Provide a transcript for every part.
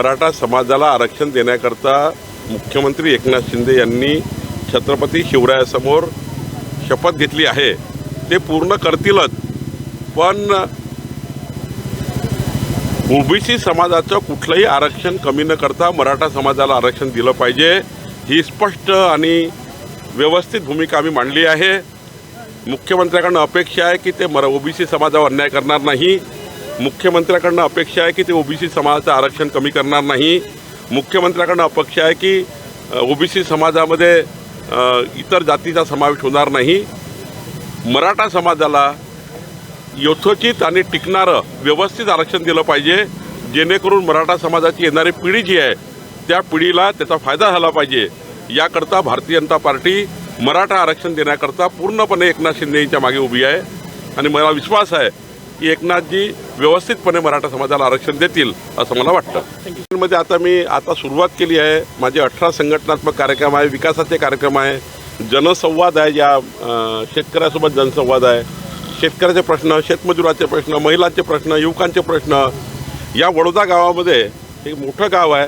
मराठा समाजाला आरक्षण देण्याकरता मुख्यमंत्री एकनाथ शिंदे यांनी छत्रपती शिवरायासमोर शपथ घेतली आहे. ते पूर्ण करतीलच. पण ओबीसी समाजाचं कुठलंही आरक्षण कमी न करता मराठा समाजाला आरक्षण दिलं पाहिजे ही स्पष्ट आणि व्यवस्थित भूमिका आम्ही मांडली आहे. मुख्यमंत्र्याकडनं अपेक्षा आहे की ते मरा ओबीसी समाजावर अन्याय करणार नाही. मुख्यमंत्र्याकडनं अपेक्षा आहे की ते ओबीसी समाजाचं आरक्षण कमी करणार नाही. मुख्यमंत्र्याकडनं अपेक्षा आहे की ओबीसी समाजामध्ये इतर जातीचा समावेश होणार नाही. मराठा समाजाला यथोचित आणि टिकणारं व्यवस्थित आरक्षण दिलं पाहिजे जेणेकरून मराठा समाजाची येणारी पिढी जी आहे त्या पिढीला त्याचा फायदा झाला पाहिजे. याकरता भारतीय जनता पार्टी मराठा आरक्षण देण्याकरता पूर्णपणे एकनाथ शिंदेच्या मागे उभी आहे. आणि मला विश्वास आहे एकनाथजी व्यवस्थितपणे मराठा समाजाला आरक्षण देतील असं मला वाटतं. मध्ये आता मी आता सुरुवात केली आहे. माझे अठरा संघटनात्मक कार्यक्रम आहे विकासाचे कार्यक्रम आहे. जनसंवाद आहे या शेतकऱ्यासोबत जनसंवाद आहे. शेतकऱ्याचे प्रश्न शेतमजुराचे प्रश्न महिलांचे प्रश्न युवकांचे प्रश्न या वडोदा गावामध्ये एक मोठं गाव आहे.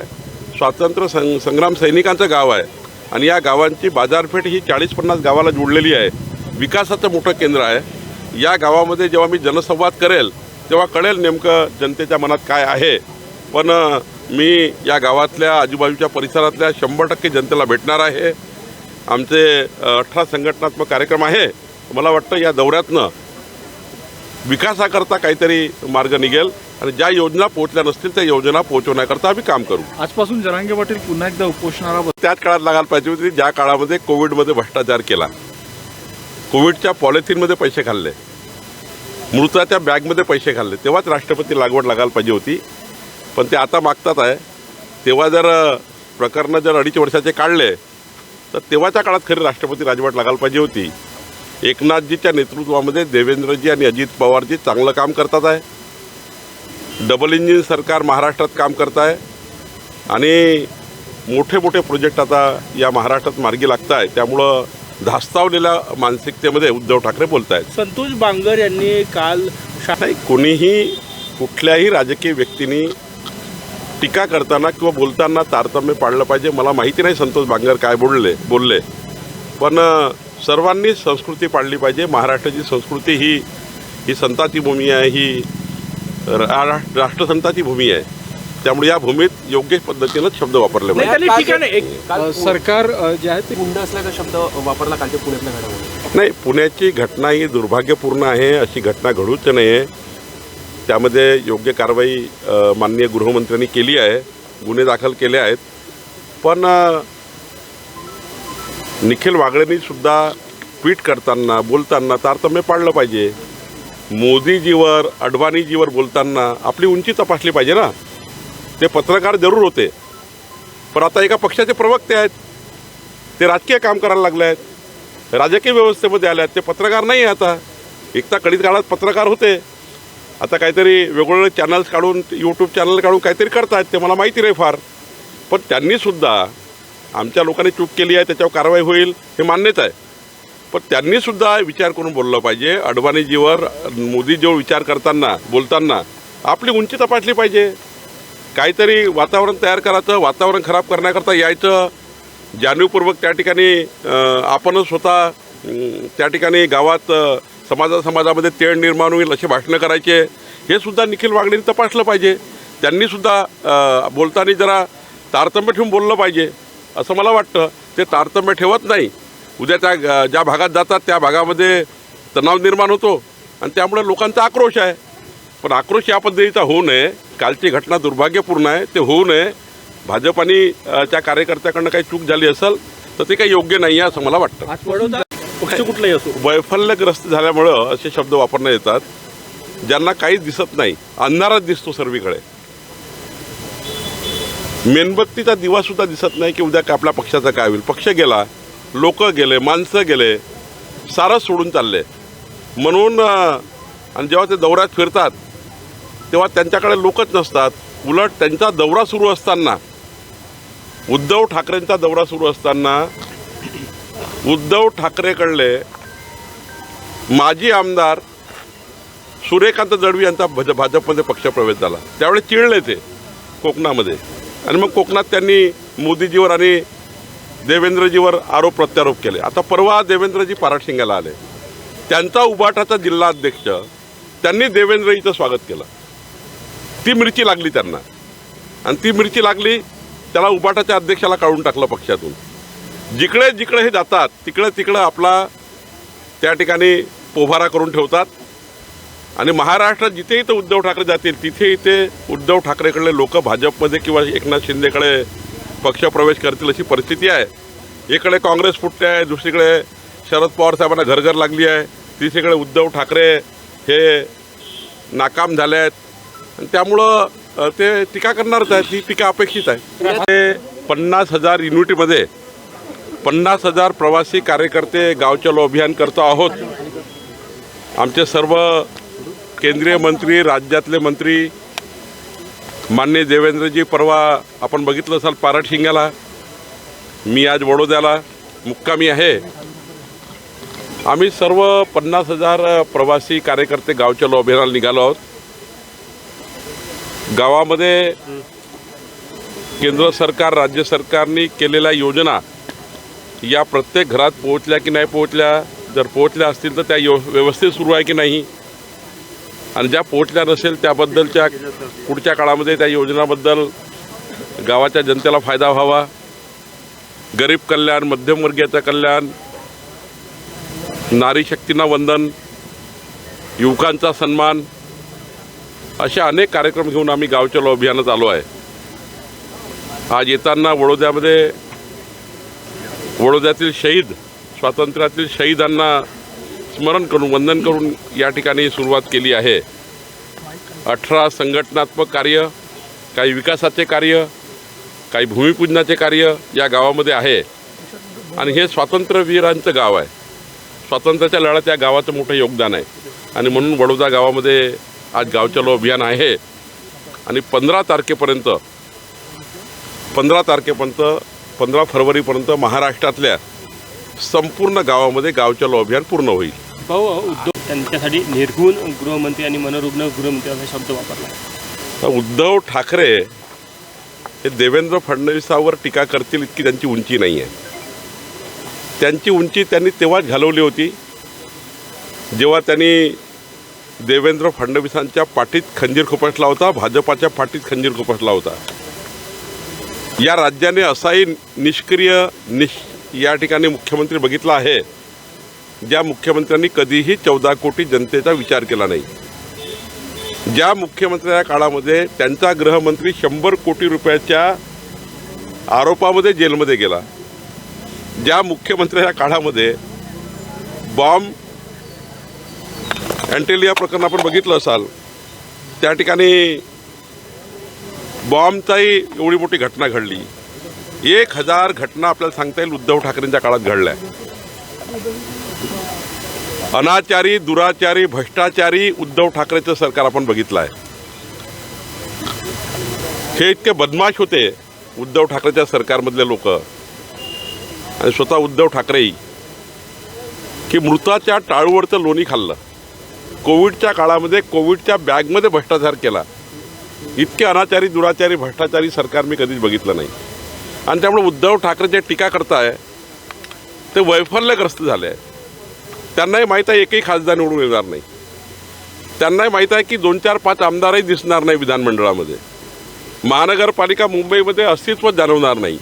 स्वातंत्र्य सं संग्राम सैनिकांचं गाव आहे. आणि या गावांची बाजारपेठ ही चाळीस पन्नास गावाला जोडलेली आहे. विकासाचं मोठं केंद्र आहे. या गावामध्ये जेव्हा मी जनसंवाद करेल तेव्हा कळेल नेमकं जनतेच्या मनात काय आहे. पण मी या गावातल्या आजूबाजूच्या परिसरातल्या शंभर टक्के जनतेला भेटणार आहे. आमचे अठरा संघटनात्मक कार्यक्रम आहे. मला वाटतं या दौऱ्यातनं विकासाकरता काहीतरी मार्ग निघेल आणि ज्या योजना पोहोचल्या नसतील त्या योजना पोहोचवण्याकरता आम्ही काम करू. आजपासून जरांगे पाटील पुन्हा एकदा उपोषणाला त्याच काळात लागायला पाहिजे होती ज्या काळामध्ये कोविडमध्ये भ्रष्टाचार केला. कोविडच्या पॉलिथिनमध्ये पैसे खाल्ले. मृताच्या बॅगमध्ये पैसे खाल्ले. तेव्हाच राष्ट्रपती लागवड लागायला पाहिजे होती. पण ते आता मागतात आहे. तेव्हा जर प्रकरणं जर अडीच वर्षाचे काढले तर तेव्हाच्या काळात खरी राष्ट्रपती राजवट लागायला पाहिजे होती. एकनाथजीच्या नेतृत्वामध्ये देवेंद्रजी आणि अजित पवारजी चांगलं काम करतात आहे. डबल इंजिन सरकार महाराष्ट्रात काम करत आहे. आणि मोठे मोठे प्रोजेक्ट आता या महाराष्ट्रात मार्गी लागत आहे. त्यामुळं धास्तावलेल्या मानसिकतेमध्ये उद्धव ठाकरे बोलत आहेत संतोष बांगर यांनी काल नाही कोणीही कुठल्याही राजकीय व्यक्तीने टीका करताना किंवा बोलताना तारतम्य पाळलं पाहिजे. मला माहिती नाही संतोष बांगर काय बोलले बोलले. पण सर्वांनी संस्कृती पाळली पाहिजे. महाराष्ट्राची संस्कृती ही ही संताची भूमी आहे. ही राष्ट्रसंताची भूमी आहे. त्यामुळे या भूमीत योग्य पद्धतीनं शब्द वापरले नाही पाहिजे. एक अ, सरकार अ, जे आहे ते गुंड असल्याचा शब्द वापरला कालच्या पुण्यातल्या नाही पुण्याची घटना ही दुर्भाग्यपूर्ण आहे अशी घटना घडूच नये त्यामध्ये योग्य कारवाई अ, माननीय गृहमंत्र्यांनी केली आहे गुन्हे दाखल केले आहेत. पण अ, निखिल वागळेंनी सुद्धा ट्विट करताना बोलताना तारतम्य पाळलं पाहिजे. मोदीजीवर अडवाणीजीवर बोलताना आपली उंची तपासली पाहिजे ना. ते पत्रकार जरूर होते. पण आता एका पक्षाचे प्रवक्ते आहेत. ते राजकीय काम करायला लागले आहेत. राजकीय व्यवस्थेमध्ये आले आहेत. ते पत्रकार नाही आहे आता. एकता कडीत काळात पत्रकार होते. आता काहीतरी वेगवेगळे चॅनल्स काढून यूट्यूब चॅनल काढून काहीतरी करतात ते मला माहिती नाही फार. पण त्यांनीसुद्धा आमच्या लोकांनी चूक केली आहे त्याच्यावर कारवाई होईल हे मान्यच आहे. पण त्यांनीसुद्धा विचार करून बोललं पाहिजे. अडवाणीजीवर मोदीजीवर विचार करताना बोलताना आपली उंची तपासली पाहिजे. काहीतरी वातावरण तयार करायचं वातावरण खराब करण्याकरता यायचं. जाणीवपूर्वक त्या ठिकाणी आपणच स्वतः त्या ठिकाणी गावात समाजा समाजामध्ये तेळ निर्माण होईल असे भाषणं करायचे. हे सुद्धा निखिल वागणेंनी तपासलं पाहिजे. त्यांनीसुद्धा बोलताना जरा तारतम्य ठेवून बोललं पाहिजे. असं मला वाटतं. ते तारतम्य ठेवत नाही. उद्या त्या ज्या भागात जातात त्या भागामध्ये तणाव निर्माण होतो. आणि त्यामुळे लोकांचा आक्रोश आहे. पण आक्रोश या पद्धतीचा होऊ नये. कालची घटना दुर्भाग्यपूर्ण आहे ते होऊ नये. भाजप आणि त्या कार्यकर्त्याकडनं काही चूक झाली असेल तर ते काही योग्य नाही आहे असं मला वाटतं. पक्ष कुठलाही असो वैफल्यग्रस्त झाल्यामुळं असे शब्द वापरण्यात येतात ज्यांना काहीच दिसत नाही. अंधारात दिसतो सर्वीकडे. मेणबत्तीचा दिवा सुद्धा दिसत नाही की उद्या का आपल्या पक्षाचं काय होईल. पक्ष गेला लोक गेले माणसं गेले सारं सोडून चालले. म्हणून आणि जेव्हा ते दौऱ्यात फिरतात तेव्हा त्यांच्याकडे लोकच नसतात. उलट त्यांचा दौरा सुरू असताना उद्धव ठाकरेंचा दौरा सुरू असताना उद्धव ठाकरेकडले माजी आमदार सूर्यकांत जडवी यांचा भज भाजपमध्ये पक्षप्रवेश झाला. त्यावेळी चिडले ते कोकणामध्ये. आणि मग कोकणात त्यांनी मोदीजीवर आणि देवेंद्रजीवर आरोप प्रत्यारोप केले. आता परवा देवेंद्रजी पाराटशिंग्याला आले. त्यांचा उबाटाचा जिल्हा अध्यक्ष त्यांनी देवेंद्रजीचं स्वागत केलं. ती मिरची लागली त्यांना. आणि ती मिरची लागली त्याला उबाटाच्या अध्यक्षाला काढून टाकलं पक्षातून. जिकडे जिकडे हे जातात तिकडे तिकडं आपला त्या ठिकाणी पोभारा करून ठेवतात. आणि महाराष्ट्रात जिथे इथं उद्धव ठाकरे जातील तिथे इथे उद्धव ठाकरेकडले लोक भाजपमध्ये किंवा एकनाथ शिंदेकडे पक्षप्रवेश करतील अशी परिस्थिती आहे. इकडे काँग्रेस फुटते आहे दुसरीकडे शरद पवार साहेबांना घरघर लागली आहे. तिसरीकडे उद्धव ठाकरे हे नाकाम झाले आहेत. आणि त्यामुळं ते टीका करणारच आहे ती टीका अपेक्षित आहे. ते पन्नास हजार युनिटीमध्ये पन्नास हजार प्रवासी कार्यकर्ते गावचलो अभियान करतो आहोत. आमचे सर्व केंद्रीय मंत्री राज्यातले मंत्री मान्य देवेंद्रजी परवा आपण बघितलं असाल पारटशिंग्याला मी आज वडोद्याला मुक्कामी आहे. आम्ही सर्व पन्नास हजार प्रवासी कार्यकर्ते गावच्या चलो अभियानाला निघालो आहोत. गावामध्ये केंद्र सरकार राज्य सरकारने केलेल्या योजना या प्रत्येक घरात पोहोचल्या की नाही पोहोचल्या जर पोहोचल्या असतील तर त्या यो व्यवस्थित सुरू आहे की नाही? आणि ज्या पोहोचल्या नसेल त्याबद्दलच्या पुढच्या काळामध्ये त्या योजनाबद्दल गावाच्या जनतेला फायदा व्हावा. गरीब कल्याण मध्यमवर्गीयाचं कल्याण नारी शक्तींना वंदन युवकांचा सन्मान असे अनेक कार्यक्रम घेऊन आम्ही गावचलो अभियानात आलो आहे. आज येताना वडोद्यामध्ये वडोद्यातील शहीद स्वातंत्र्यातील शहीदांना स्मरण करून वंदन करून या ठिकाणी सुरुवात केली आहे. अठरा संघटनात्मक कार्य काही विकासाचे कार्य काही भूमिपूजनाचे कार्य या गावामध्ये आहे. आणि हे स्वातंत्र्यवीरांचं गाव आहे. स्वातंत्र्याच्या लढ्यात या गावाचं मोठं योगदान आहे. आणि म्हणून वडोदा गावामध्ये आज गावचलो अभियान आहे. आणि पंधरा तारखेपर्यंत पंधरा तारखेपर्यंत पंधरा फरवरीपर्यंत महाराष्ट्रातल्या संपूर्ण गावामध्ये गावचलो अभियान पूर्ण होईल. भाऊ उद्धव त्यांच्यासाठी निर्गुण गृहमंत्री आणि मनोरुग्ण गृहमंत्री असा शब्द वापरला उद्धव ठाकरे हे देवेंद्र फडणवीसावर टीका करतील इतकी त्यांची उंची नाही आहे त्यांची उंची त्यांनी तेव्हाच घालवली होती जेव्हा त्यांनी देवेंद्र फडणवीसांच्या पाठीत खंजीर खुपसला होता भाजपाच्या पाठीत खंजीर खुपसला होता. या राज्याने असाही निष्क्रिय निश या ठिकाणी मुख्यमंत्री बघितला आहे ज्या मुख्यमंत्र्यांनी कधीही चौदा कोटी जनतेचा विचार केला नाही. ज्या मुख्यमंत्र्या काळामध्ये त्यांचा गृहमंत्री शंभर कोटी रुपयाच्या आरोपामध्ये जेलमध्ये गेला ज्या मुख्यमंत्र्याच्या काळामध्ये बॉम्ब अँटेलिया प्रकरण आपण बघितलं असाल त्या ठिकाणी बॉम्बचाही एवढी मोठी घटना घडली. एक हजार घटना आपल्याला सांगता येईल उद्धव ठाकरेंच्या काळात घडल्या. अनाचारी दुराचारी भ्रष्टाचारी उद्धव ठाकरेचं सरकार आपण बघितलं आहे. हे इतके बदमाश होते उद्धव ठाकरेच्या सरकारमधले लोक. आणि स्वतः उद्धव ठाकरेही की मृताच्या टाळूवरचं लोणी खाल्लं. कोविडच्या काळामध्ये कोविडच्या बॅगमध्ये भ्रष्टाचार केला. इतके अनाचारी दुराचारी भ्रष्टाचारी सरकार मी कधीच बघितलं नाही. आणि त्यामुळे उद्धव ठाकरे जे टीका करताय ते वैफल्यग्रस्त झाले. आहे त्यांनाही माहीत आहे एकही खासदार निवडून येणार नाही. त्यांनाही माहीत आहे की दोन चार पाच आमदारही दिसणार नाही विधानमंडळामध्ये. महानगरपालिका मुंबईमध्ये अस्तित्व जाणवणार नाही.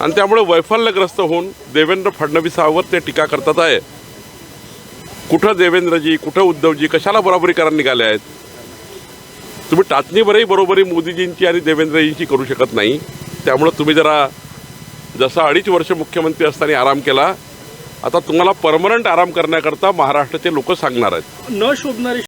आणि त्यामुळे वैफल्यग्रस्त होऊन देवेंद्र फडणवीसावर ते टीका करतात आहे. कुठं देवेंद्रजी कुठं उद्धवजी कशाला बरोबरी करायला निघाले आहेत? तुम्ही टाचणीवरही बरोबरी मोदीजींची आणि देवेंद्रजींची करू शकत नाही. त्यामुळं तुम्ही जरा जसा अडीच वर्ष मुख्यमंत्री असताना आराम केला आता तुम्हाला परमनंट आराम करण्याकरता महाराष्ट्राचे लोक सांगणार आहेत. न शोधणारे